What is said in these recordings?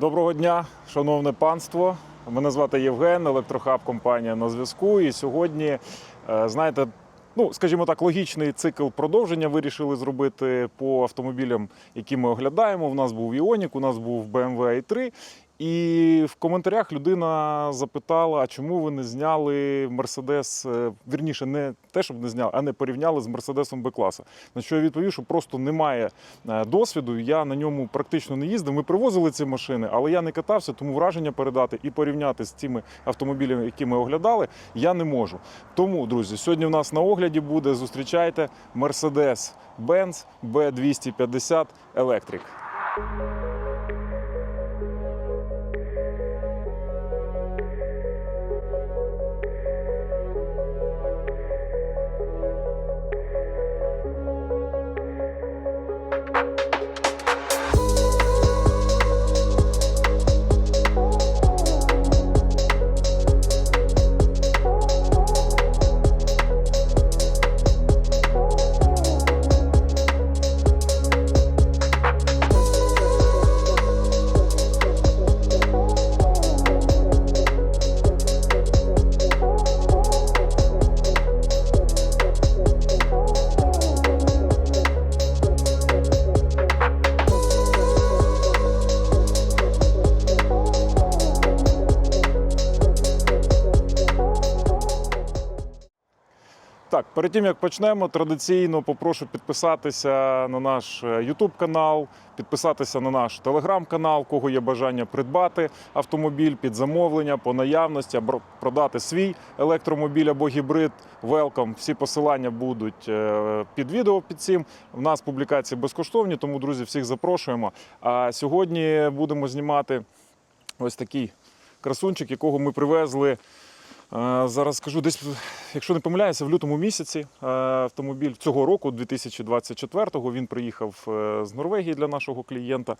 Доброго дня, шановне панство. Мене звати Євген, електрохаб компанія на зв'язку. І сьогодні, е, знаєте, ну скажімо так, логічний цикл продовження вирішили зробити по автомобілям, які ми оглядаємо. У нас був Іонік, у нас був BMW i3. І в коментарях людина запитала, а чому ви не зняли Мерседес, е, вірніше, не те, щоб не зняли, а не порівняли з Мерседесом Б-класа. На що я відповів, що просто немає е, досвіду. Я на ньому практично не їздив. Ми привозили ці машини, але я не катався, тому враження передати і порівняти з цими автомобілями, які ми оглядали, я не можу. Тому, друзі, сьогодні в нас на огляді буде зустрічайте Mercedes-Benz B250 Electric. Thank you. Так, перед тим як почнемо, традиційно попрошу підписатися на наш YouTube канал, підписатися на наш Telegram канал, кого є бажання придбати автомобіль під замовлення по наявності, або продати свій електромобіль або гібрид. Welcome. Всі посилання будуть е, під відео під цим. У нас публікації безкоштовні, тому друзі, всіх запрошуємо. А сьогодні будемо знімати ось такий красунчик, якого ми привезли. Е, Зараз скажу, десь, якщо не помиляюся, в лютому місяці е, автомобіль цього року, 2024-го, він приїхав е, з Норвегії для нашого клієнта.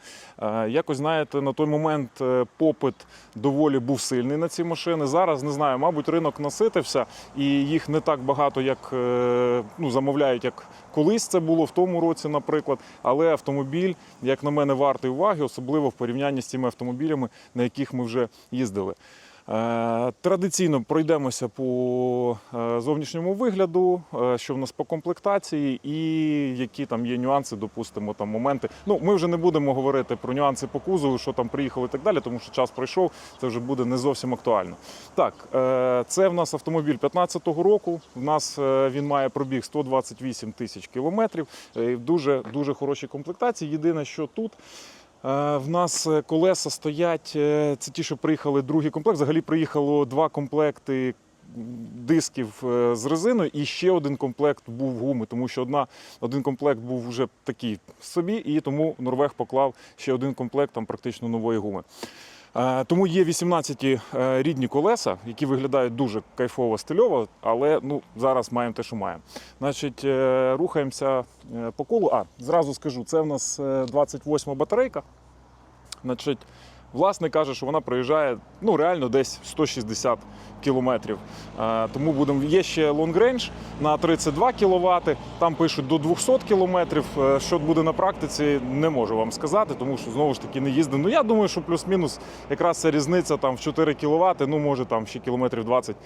Якось знаєте, на той момент попит доволі був сильний на ці машини. Зараз не знаю, мабуть, ринок наситився і їх не так багато, як ну, замовляють, як колись це було в тому році, наприклад. Але автомобіль, як на мене, вартий уваги, особливо в порівнянні з тими автомобілями, на яких ми вже їздили. Е, Традиційно пройдемося по е, зовнішньому вигляду, е, що в нас по комплектації, і які там є нюанси, допустимо, там моменти. Ну, ми вже не будемо говорити про нюанси по кузову, що там приїхало і так далі, тому що час пройшов, це вже буде не зовсім актуально. Так, це в нас автомобіль 15-го року. В нас він має пробіг 128 тисяч кілометрів. Дуже дуже хорошій комплектації. Єдине, що тут. Е, В нас е, колеса стоять. е, Це ті, що приїхали другий комплект. Взагалі приїхало два комплекти дисків з резиною, і ще один комплект був гуми, тому що одна, один комплект був вже такий собі, і тому Норвег поклав ще один комплект там практично нової гуми. Е, Тому є 18 е, рідні колеса, які виглядають дуже кайфово стильово, але ну, зараз маємо те, що маємо. Значить, е, рухаємося по колу. А, зразу скажу, це в нас е, 28 батарейка. Значить, власник каже, що вона проїжджає ну, реально десь 160 кілометрів. Е, Тому будемо. Є ще range на 32 кВт, там пишуть до 200 кілометрів. Е, Що буде на практиці, не можу вам сказати, тому що знову ж таки не їздив. Ну я думаю, що плюс-мінус якраз ця різниця там в 4 кВт, ну може там ще кілометрів 20.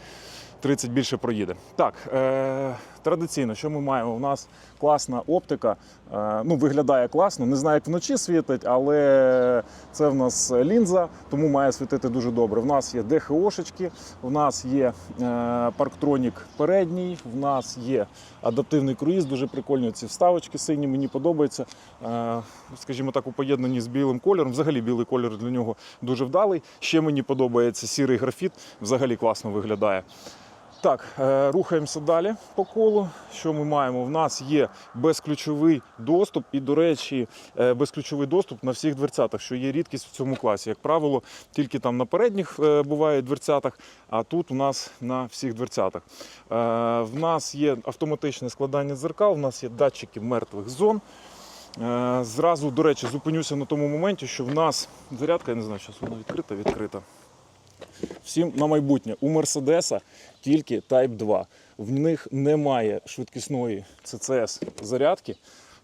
30 більше проїде. Так, е, традиційно, що ми маємо? У нас класна оптика. Е, ну, виглядає класно. Не знаю, як вночі світить, але це в нас лінза, тому має світити дуже добре. В нас є ДХОшечки, в нас є е, парктронік передній, в нас є адаптивний круїз, дуже прикольні ці вставочки сині, мені подобаються. Е, скажімо так, у поєднанні з білим кольором. Взагалі білий кольор для нього дуже вдалий. Ще мені подобається сірий графіт, взагалі класно виглядає. Так, е, рухаємося далі по колу. Що ми маємо? В нас є безключовий доступ, і, до речі, е, безключовий доступ на всіх дверцятах, що є рідкість в цьому класі. Як правило, тільки там на передніх е, буває дверцятах, а тут у нас на всіх дверцятах. В нас є автоматичне складання дзеркал, в нас є датчики мертвих зон. Зразу, до речі, зупинюся на тому моменті, що в нас зарядка, я не знаю, зараз вона відкрита, відкрита. Всім на майбутнє. У Мерседеса тільки Type 2. В них немає швидкісної CCS зарядки.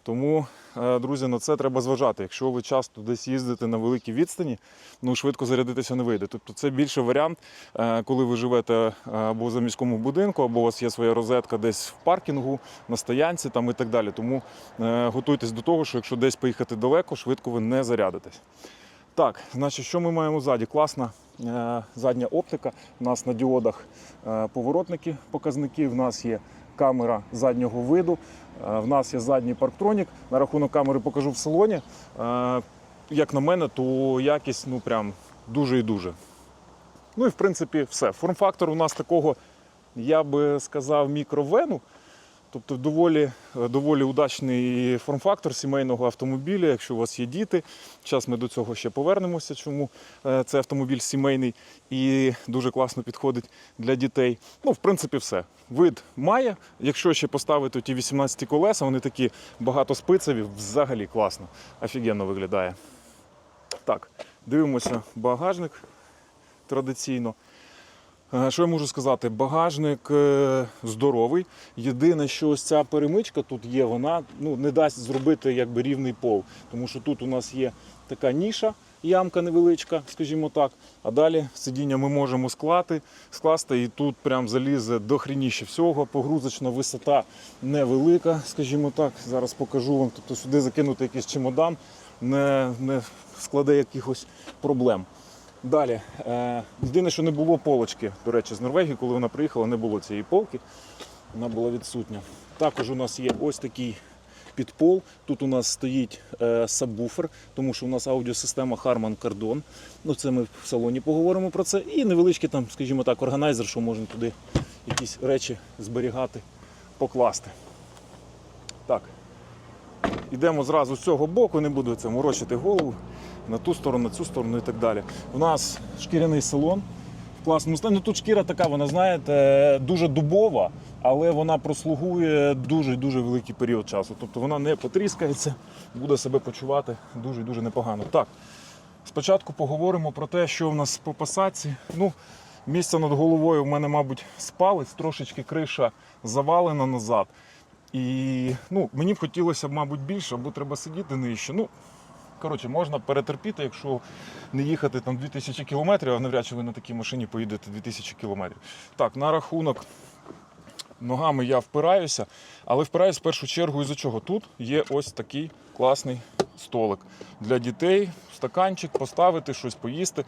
Тому, е, друзі, на це треба зважати. Якщо ви часто десь їздите на великій відстані, ну швидко зарядитися не вийде. Тобто це більше варіант, е, коли ви живете е, або за міському будинку, або у вас є своя розетка десь в паркінгу, на стоянці там і так далі. Тому готуйтесь до того, що якщо десь поїхати далеко, швидко ви не зарядитесь. Так, значить, що ми маємо ззаді? Класна е, задня оптика. У нас на діодах е, поворотники, показники. В нас є камера заднього виду. е, в нас є задній парктронік. На рахунок камери покажу в салоні. Як на мене, то якість ну прям дуже і дуже. Ну і в принципі все. Форм-фактор у нас такого, я би сказав, мікровену. Тобто доволі, доволі удачний форм-фактор сімейного автомобіля, якщо у вас є діти. Зараз ми до цього ще повернемося, чому е, це автомобіль сімейний і дуже класно підходить для дітей. Ну, в принципі, все. Вид має. Якщо ще поставити ті 18 колеса, вони такі багатоспицеві, взагалі класно. Офігенно виглядає. Так, дивимося багажник традиційно. Е, Що я можу сказати? Багажник е, здоровий. Єдине, що ось ця перемичка тут є, вона ну, не дасть зробити якби рівний пол. Тому що тут у нас є така ніша, ямка невеличка, скажімо так. А далі сидіння ми можемо склати, скласти, і тут прям залізе до хрініще всього. Погрузочна висота невелика, скажімо так. Зараз покажу вам. Тобто сюди закинути якийсь чемодан не, не складе якихось проблем. Далі, е, єдине, що не було полочки, до речі, з Норвегії, коли вона приїхала, не було цієї полки, вона була відсутня. Також у нас є ось такий підпол. Тут у нас стоїть е, сабвуфер, тому що у нас аудіосистема Harman Kardon. Ну, це ми в салоні поговоримо про це. І невеличкий там, скажімо так, органайзер, що можна туди якісь речі зберігати, покласти. Так. Йдемо зразу з цього боку, не буду це морочити голову на ту сторону, на цю сторону і так далі. У нас шкіряний салон в класному стані. Ну тут шкіра така, вона, знаєте, дуже дубова, але вона прослугує дуже-дуже великий період часу. Тобто вона не потріскається, буде себе почувати дуже-дуже непогано. Так, спочатку поговоримо про те, що в нас по посадці. Ну, місце над головою в мене, мабуть, спалець, трошечки криша завалена назад. І ну, мені б хотілося б, мабуть, більше, або треба сидіти нижче. Ну, коротше, можна перетерпіти, якщо не їхати там 2000 кілометрів, а навряд чи ви на такій машині поїдете 2000 кілометрів. Так, на рахунок ногами я впираюся, але впираюся в першу чергу із-за чого. Тут є ось такий класний столик для дітей, стаканчик, поставити, щось поїсти.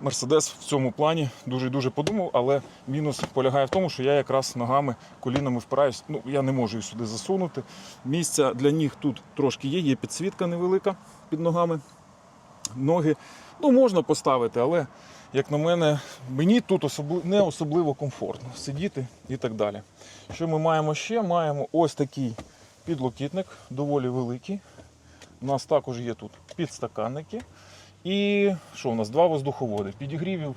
Мерседес в цьому плані дуже і дуже подумав, але мінус полягає в тому, що я якраз ногами, колінами впираюсь. Ну, я не можу їх сюди засунути. Місця для ніг тут трошки є, є підсвітка невелика під ногами. Ноги ну, можна поставити, але, як на мене, мені тут особли... не особливо комфортно сидіти і так далі. Що ми маємо ще? Маємо ось такий підлокітник, доволі великий. У нас також є тут підстаканники. І що у нас? Два воздуховоди. Підігрівів.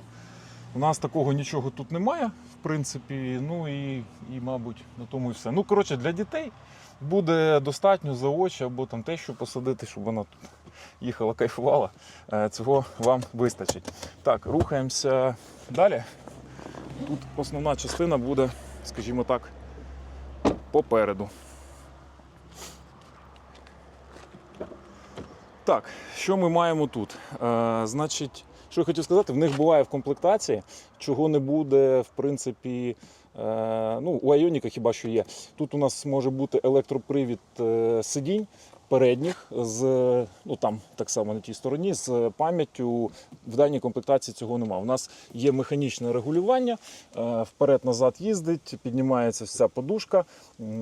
У нас такого нічого тут немає, в принципі. Ну і, і мабуть, на тому і все. Ну, коротше, для дітей буде достатньо за очі або там те, що посадити, щоб вона тут їхала, кайфувала. Е, Цього вам вистачить. Так, рухаємося далі. Тут основна частина буде, скажімо так, попереду. Так, що ми маємо тут? Е, значить, що я хотів сказати, в них буває в комплектації, чого не буде, в принципі, е, ну, у Айоніка хіба що є. Тут у нас може бути електропривід е, сидінь передніх, з, ну там так само на тій стороні, з пам'яттю. В даній комплектації цього немає. У нас є механічне регулювання, е, вперед-назад їздить, піднімається вся подушка,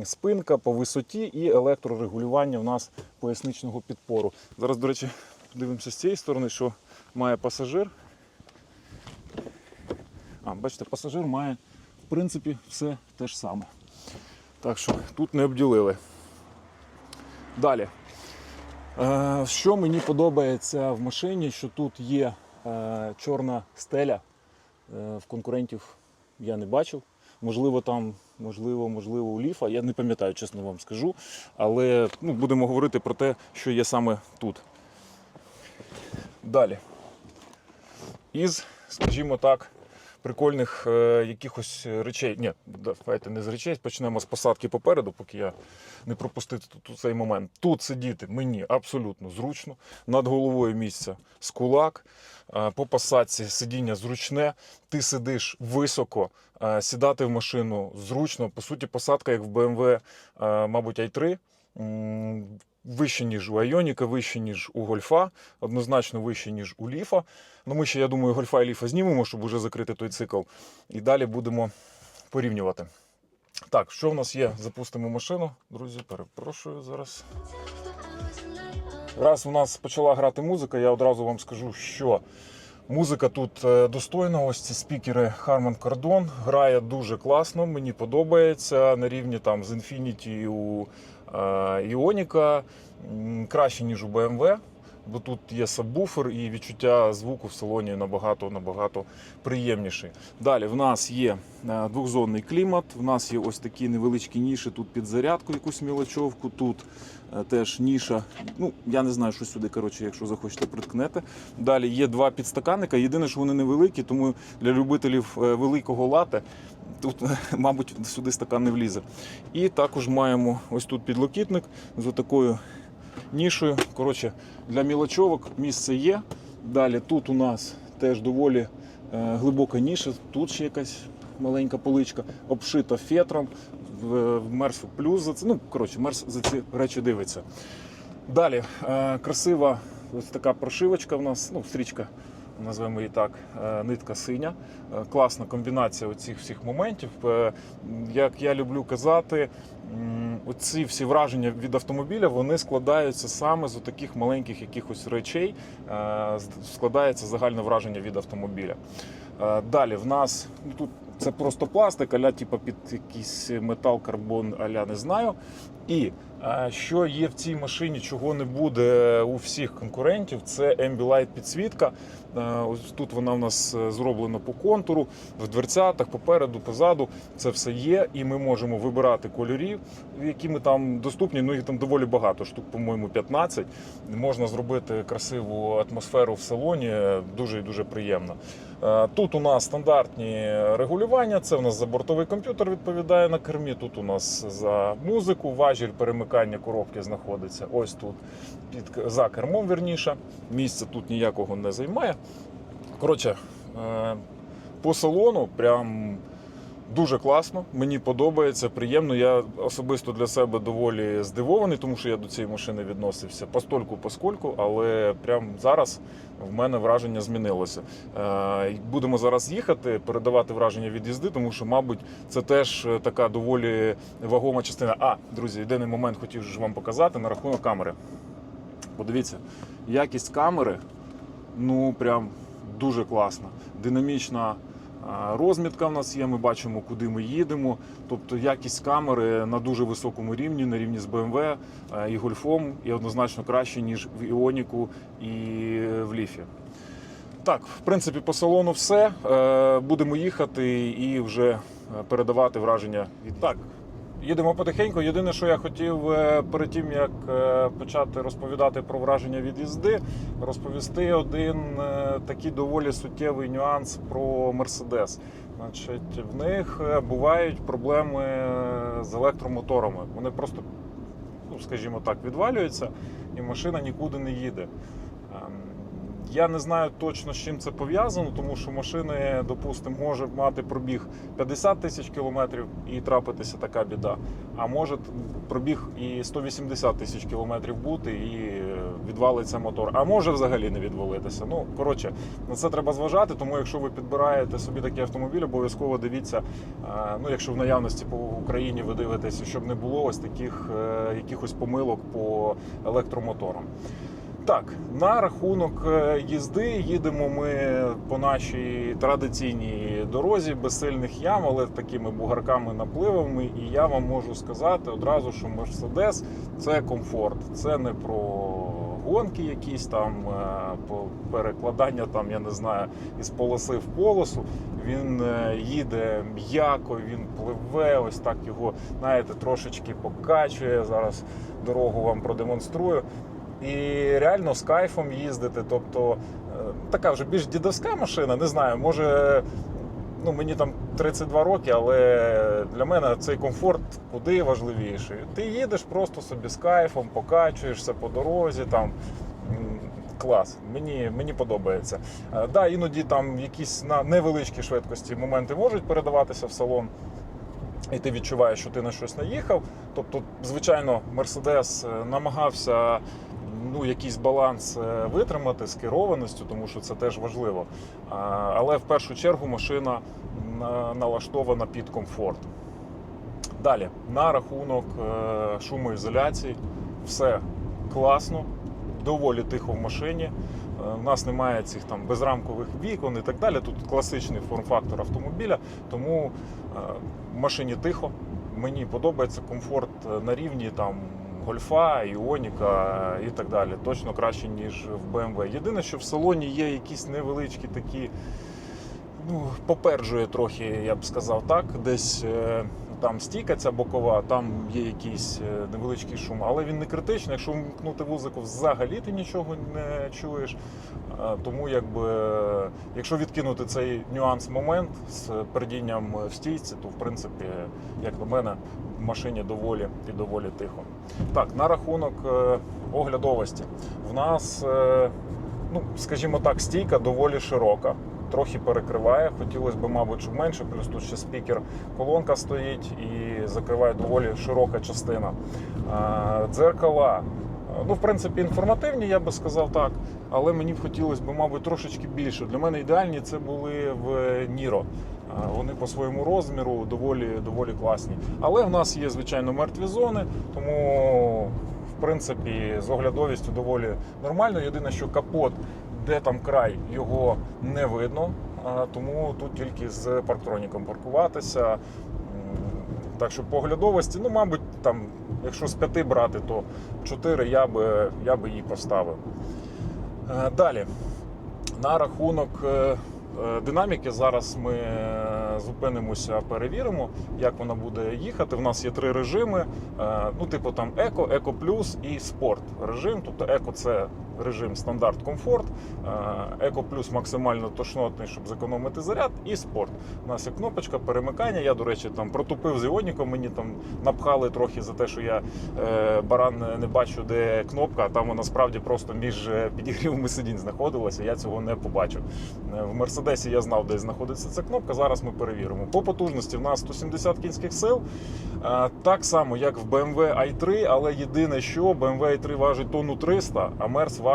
спинка по висоті і електрорегулювання у нас поясничного підпору. Зараз, до речі, подивимося з цієї сторони, що має пасажир. А, бачите, пасажир має, в принципі, все те ж саме. Так що тут не обділили. Далі. Е, що мені подобається в машині, що тут є е, чорна стеля. Е, в конкурентів я не бачив. Можливо, там, можливо, можливо, у ліфа. Я не пам'ятаю, чесно вам скажу. Але ну, будемо говорити про те, що є саме тут. Далі. Із, скажімо так, прикольних е, якихось речей. Ні, давайте не з речей, почнемо з посадки попереду, поки я не пропустити тут цей момент. Тут сидіти мені абсолютно зручно. Над головою місця з кулак. Е, По посадці сидіння зручне, ти сидиш високо, е, сідати в машину зручно. По суті, посадка, як в BMW, е, мабуть, i3. Вище, ніж у Айоніка, вище, ніж у Гольфа, однозначно вище, ніж у Ліфа. Ну, ми ще, я думаю, Гольфа і Ліфа знімемо, щоб вже закрити той цикл. І далі будемо порівнювати. Так, що в нас є? Запустимо машину. Друзі, перепрошую зараз. Раз у нас почала грати музика, я одразу вам скажу, що музика тут е, достойна. Ось ці спікери Harman Kardon грає дуже класно. Мені подобається на рівні там з Infinity у е, м, краще ніж у BMW. Бо тут є сабвуфер і відчуття звуку в салоні набагато набагато приємніший. Далі в нас є е, двохзонний клімат. В нас є ось такі невеличкі ніші тут під зарядку, якусь мілочовку. Тут е, теж ніша. Ну я не знаю, що сюди. Коротше, якщо захочете, приткнете. Далі є два підстаканника. Єдине, що вони невеликі, тому для любителів е, великого лате. Тут, мабуть, сюди стакан не влізе. І також маємо ось тут підлокітник з такою нішою. Коротше, для мілочовок місце є. Далі тут у нас теж доволі е, глибока ніша. Тут ще якась маленька поличка, обшита фетром. Мерс плюс за це. Ну, коротше, Мерс за ці речі дивиться. Далі е, красива ось така прошивочка у нас, ну, стрічка, назвемо її так, е, нитка синя. Е, класна комбінація оцих всіх моментів. Е, як я люблю казати, оці всі враження від автомобіля вони складаються саме з таких маленьких якихось речей. Складається загальне враження від автомобіля. Далі в нас ну, тут це просто пластик, аля типу, під якийсь метал, карбон, аля не знаю. І що є в цій машині, чого не буде у всіх конкурентів, це Ambilight підсвітка. Ось тут вона у нас е, зроблена по контуру, в дверцятах, попереду, позаду. Це все є, і ми можемо вибирати кольорів, які ми там доступні. Ну їх там доволі багато, штук, по-моєму, 15. Можна зробити красиву атмосферу в салоні, дуже і дуже приємно. Тут у нас стандартні регулювання. Це у нас забортовий комп'ютер відповідає на кермі. Тут у нас за музику, важіль перемикання коробки знаходиться. Ось тут під за кермом верніше. Місця тут ніякого не займає. Коротше, е, по салону прям дуже класно. Мені подобається, приємно. Я особисто для себе доволі здивований, тому що я до цієї машини відносився постольку поскольку, але прямо зараз в мене враження змінилося. Е, Будемо зараз їхати, передавати враження від їзди, тому що, мабуть, це теж е, така доволі вагома частина. А, друзі, єдиний момент хотів ж вам показати на рахунок камери. Подивіться, якість камери, ну прям дуже класна. Динамічна розмітка в нас є. Ми бачимо, куди ми їдемо. Тобто якість камери на дуже високому рівні, на рівні з BMW і Гольфом, і однозначно краще, ніж в Іоніку і в Ліфі. Так, в принципі, по салону все. Е, Будемо їхати і вже е, передавати враження від так. Їдемо потихеньку. Єдине, що я хотів е, перед тим, як е, почати розповідати про враження від їзди, розповісти один е, такий доволі суттєвий нюанс про Mercedes. Значить, в них бувають проблеми з електромоторами. Вони просто, ну, скажімо так, відвалюються, і машина нікуди не їде. Я не знаю точно з чим це пов'язано, тому що машини, допустимо, може мати пробіг 50 тисяч кілометрів і трапитися така біда. А може пробіг і 180 тисяч кілометрів бути і е, відвалиться мотор. А може взагалі не відвалитися. Ну коротше, на це треба зважати. Тому якщо ви підбираєте собі такий автомобіль, обов'язково дивіться. е, Ну, якщо в наявності по Україні ви дивитеся, щоб не було ось таких е, якихось помилок по електромоторам. Так, на рахунок е, їзди їдемо ми по нашій традиційній дорозі без сильних ям, але такими бугарками напливами. І я вам можу сказати одразу, що Mercedes – це комфорт, це не про гонки, якісь там е, перекладання, там я не знаю, із полоси в полосу. Він е, їде м'яко, він пливе, ось так його, знаєте, трошечки покачує. Зараз дорогу вам продемонструю і реально з кайфом їздити. Тобто е, така вже більш дідовська машина, не знаю, може. ну мені там 32 роки, але для мене цей комфорт куди важливіший. Ти їдеш просто собі з кайфом, покачуєшся по дорозі там. Клас, мені, мені подобається. Е, Да, іноді там якісь на невеличкій швидкості моменти можуть передаватися в салон, і ти відчуваєш, що ти на щось наїхав. Тобто, звичайно, Мерседес е, намагався ну, якийсь баланс е, витримати з керованістю, тому що це теж важливо. Але в першу чергу машина налаштована під комфорт. Далі, на рахунок е, шумоізоляції, все класно, доволі тихо в машині. Е, У нас немає цих там безрамкових вікон і так далі. Тут класичний форм-фактор автомобіля, тому е, в машині тихо. Мені подобається комфорт е, на рівні там гольфа, іоніка і так далі. Точно краще, ніж в BMW. Єдине, що в салоні є якісь невеличкі такі. Ну, попереджує трохи, я б сказав так. Десь е, там стійка ця бокова, там є якийсь е, невеличкий шум, але він не критичний. Якщо вмкнути музику, взагалі ти нічого не чуєш. Тому, якби, якщо відкинути цей нюанс момент з передінням в стійці, то в принципі, як на мене, в машині доволі і доволі тихо. Так, на рахунок е, оглядовості. В нас, е, ну, скажімо так, стійка доволі широка. Трохи перекриває, хотілося б, мабуть, щоб менше, плюс тут ще спікер, колонка стоїть і закриває доволі широка частина. Дзеркала. Ну, в принципі, інформативні, я би сказав так, але мені б хотілося б, мабуть, трошечки більше. Для мене ідеальні це були в Ніро. Вони по своєму розміру доволі, доволі класні. Але в нас є, звичайно, мертві зони, тому в принципі з оглядовістю доволі нормально. Єдине, що капот, де там край, його не видно. Тому тут тільки з парктроніком паркуватися. Так що по оглядовості, ну, мабуть, там, якщо з п'яти брати, то чотири я би, я би її поставив. Е, Далі. На рахунок е, е, динаміки зараз ми зупинимося, перевіримо, як вона буде їхати. У нас є три режими. Ну, типу там еко, еко плюс і спорт режим. Тобто еко це режим стандарт комфорт, е, еко плюс максимально тошнотний, щоб зекономити заряд, і спорт. У нас є кнопочка перемикання. Я, до речі, там протупив з іоніком, мені там напхали трохи за те, що я е, баран не бачу, де кнопка, а там вона справді просто між е, підігрівами сидінь знаходилася. Я цього не побачив. В Мерседесі я знав, де знаходиться ця кнопка. Зараз ми перевіримо. По потужності в нас 170 кінських сил. Так само, як в BMW i3, але єдине, що BMW i3 важить тонну 300, а Мерс важить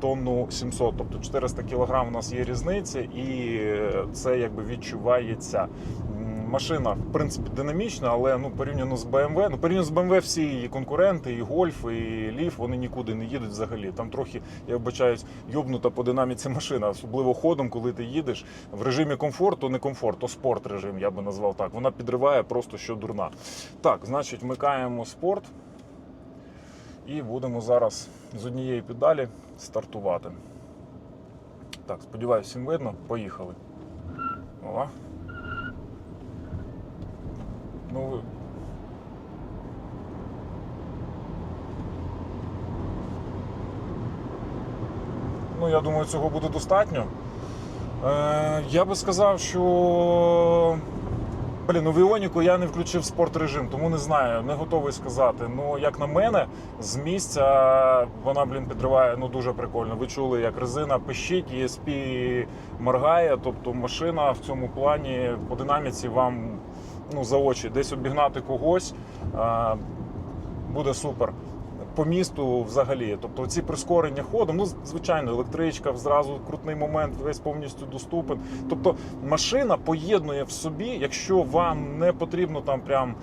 тонну 700. Тобто 400 кг у нас є різниця, і це якби відчувається. Машина, в принципі, динамічна, але ну порівняно з BMW, ну порівняно з BMW всі її конкуренти, і Golf, і Leaf, вони нікуди не їдуть взагалі. Там трохи, я вбачаюсь, йобнута по динаміці машина, особливо ходом, коли ти їдеш в режимі комфорту, не комфорт, то спорт режим, я би назвав так. Вона підриває просто що дурна. Так, значить, вмикаємо спорт і будемо зараз з однієї педалі стартувати. Так, сподіваюся, всім видно. Поїхали. О. Ну, ну, я думаю, цього буде достатньо. Е, я би сказав, що. Блін, ну в я не включив спорт режим, тому не знаю, не готовий сказати. Ну, як на мене, з місця вона, блін, підриває ну дуже прикольно. Ви чули, як резина пищить, ESP моргає. Тобто машина в цьому плані по динаміці вам ну, за очі десь обігнати когось буде супер. По місту взагалі, тобто ці прискорення ходом, ну звичайно, електричка зразу крутний момент, весь повністю доступен. Тобто машина поєднує в собі, якщо вам не потрібно там прям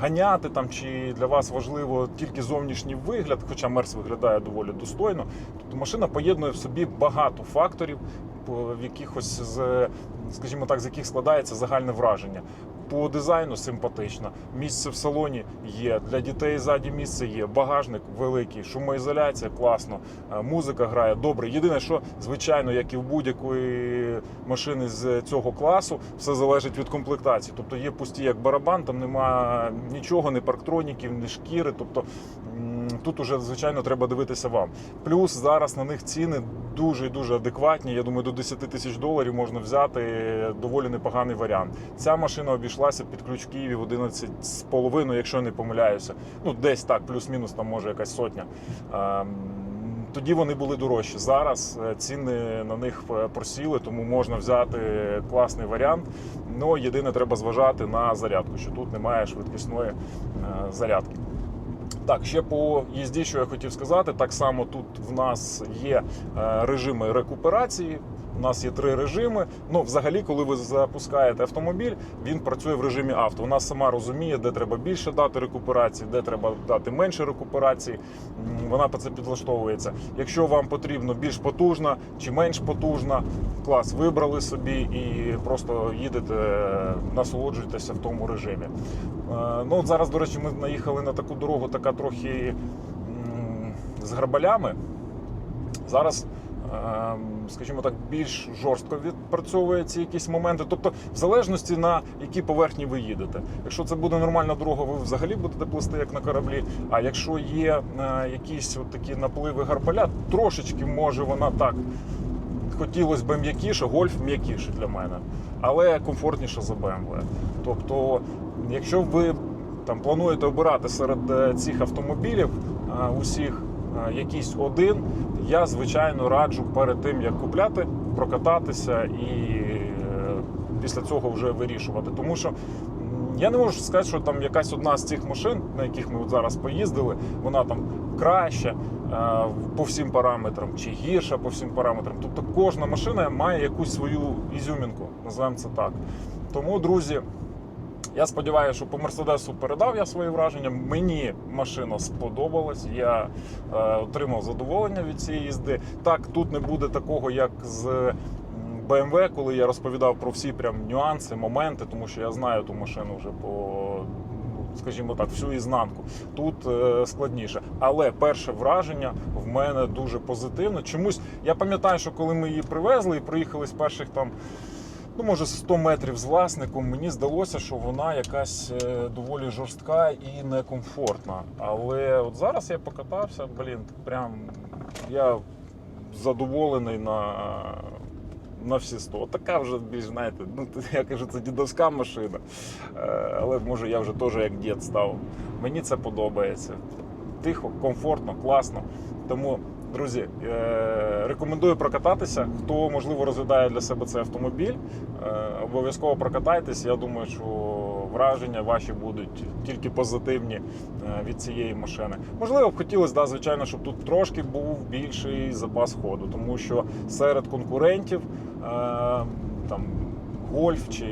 ганяти там, чи для вас важливо тільки зовнішній вигляд, хоча Мерс виглядає доволі достойно. Тобто машина поєднує в собі багато факторів, в якихось з, скажімо так, з яких складається загальне враження. По дизайну симпатична. Місце в салоні є. Для дітей ззаді місце є. Багажник великий, шумоізоляція класно, е, музика грає добре. Єдине, що звичайно, як і в будь-якої машини з цього класу, все залежить від комплектації. Тобто є пусті як барабан, там нема нічого, ні парктроніків, ні шкіри. Тобто Тут уже звичайно треба дивитися вам. Плюс зараз на них ціни дуже і дуже адекватні. Я думаю, до 10 тисяч доларів можна взяти доволі непоганий варіант. Ця машина обійшлася під ключ в Києві в 11,5, якщо не помиляюся. Ну десь так, плюс-мінус, там може якась сотня. Ем, Тоді вони були дорожчі. Зараз е, ціни на них е, просіли, тому можна взяти класний варіант. Ну єдине, треба зважати на зарядку, що тут немає швидкісної е, зарядки. Так, ще по їзді, що я хотів сказати, так само тут в нас є е, режими рекуперації. У нас є три режими. Ну, взагалі, коли ви запускаєте автомобіль, він працює в режимі авто. Вона сама розуміє, де треба більше дати рекуперації, де треба дати менше рекуперації. Вона по це підлаштовується. Якщо вам потрібно більш потужна чи менш потужна, клас вибрали собі і просто їдете, насолоджуєтеся в тому режимі. Е, Ну, от зараз, до речі, ми наїхали на таку дорогу, така трохи з грабалями. Зараз, ем, скажімо так, більш жорстко відпрацьовує ці якісь моменти. Тобто, в залежності на які поверхні ви їдете. Якщо це буде нормальна дорога, ви взагалі будете плисти як на кораблі. А якщо є е, якісь от такі напливи гарбаля, трошечки може вона так. Хотілося б м'якіше, гольф м'якіше для мене, але комфортніше за BMW. Тобто, якщо ви там плануєте обирати серед е, цих автомобілів е, усіх е, якийсь один, я звичайно раджу перед тим як купляти, прокататися і після цього вже вирішувати. Тому що я не можу сказати, що там якась одна з цих машин, на яких ми от зараз поїздили, вона там краща по всім параметрам чи гірша по всім параметрам. Тобто кожна машина має якусь свою ізюмінку, називаємо це так. Тому, друзі. Я сподіваюся, що по Мерседесу передав я свої враження. Мені машина сподобалась. Я е, отримав задоволення від цієї їзди. Так, тут не буде такого, як з BMW, коли я розповідав про всі прям нюанси, моменти, тому що я знаю ту машину вже по. Скажімо так, всю ізнанку. Тут е, складніше. Але перше враження в мене дуже позитивне. Чомусь я пам'ятаю, що коли ми її привезли і приїхали з перших там ну може 100 метрів з власником, мені здалося, що вона якась е, доволі жорстка і некомфортна. Але от зараз я покатався, блін, прям я задоволений на. На всі 100. Така вже більш, знаєте, ну я кажу, це дідовська машина. Е, Але може я вже теж як дід став. Мені це подобається. Тихо, комфортно, класно. Тому, друзі, е, рекомендую прокататися. Хто можливо розглядає для себе цей автомобіль, е, обов'язково прокатайтесь. Я думаю, що враження ваші будуть тільки позитивні е, від цієї машини. Можливо, б хотілося, да, звичайно, щоб тут трошки був більший запас ходу, тому що серед конкурентів е, там Golf чи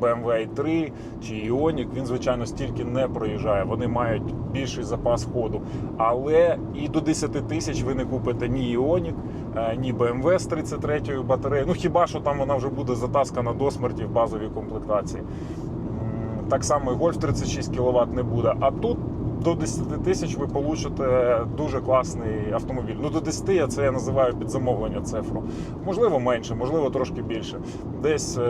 BMW i3 чи Ioniq, він, звичайно, стільки не проїжджає. Вони мають більший запас ходу. Але і до 10 тисяч ви не купите ні Ioniq, е, ні BMW з 33-ю батареєю. Ну хіба що там вона вже буде затаскана до смерті в базовій комплектації. Так само і Golf 36 кВт не буде. А тут до 10 тисяч ви получите дуже класний автомобіль. Ну до 10 я це я називаю під замовлення цифру. Можливо, менше, можливо, трошки більше. Десь е,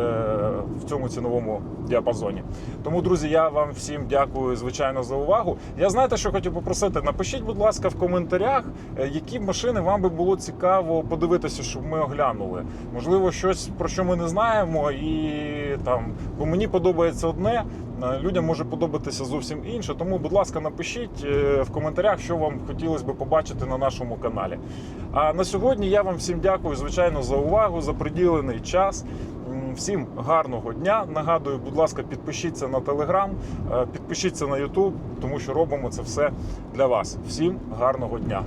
в цьому ціновому діапазоні. Тому, друзі, я вам всім дякую, звичайно, за увагу. Я знаєте, що хотів попросити. Напишіть, будь ласка, в коментарях, е, які машини вам би було цікаво подивитися, щоб ми оглянули. Можливо, щось про що ми не знаємо, і там, бо мені подобається одне. Е, Людям може подобатися зовсім інше. Тому, будь ласка, напишіть е, в коментарях, що вам хотілося б побачити на нашому каналі. А на сьогодні я вам всім дякую, звичайно, за увагу, за приділений час. Всім гарного дня. Нагадую, будь ласка, підпишіться на телеграм, підпишіться на Ютуб, тому що робимо це все для вас. Всім гарного дня.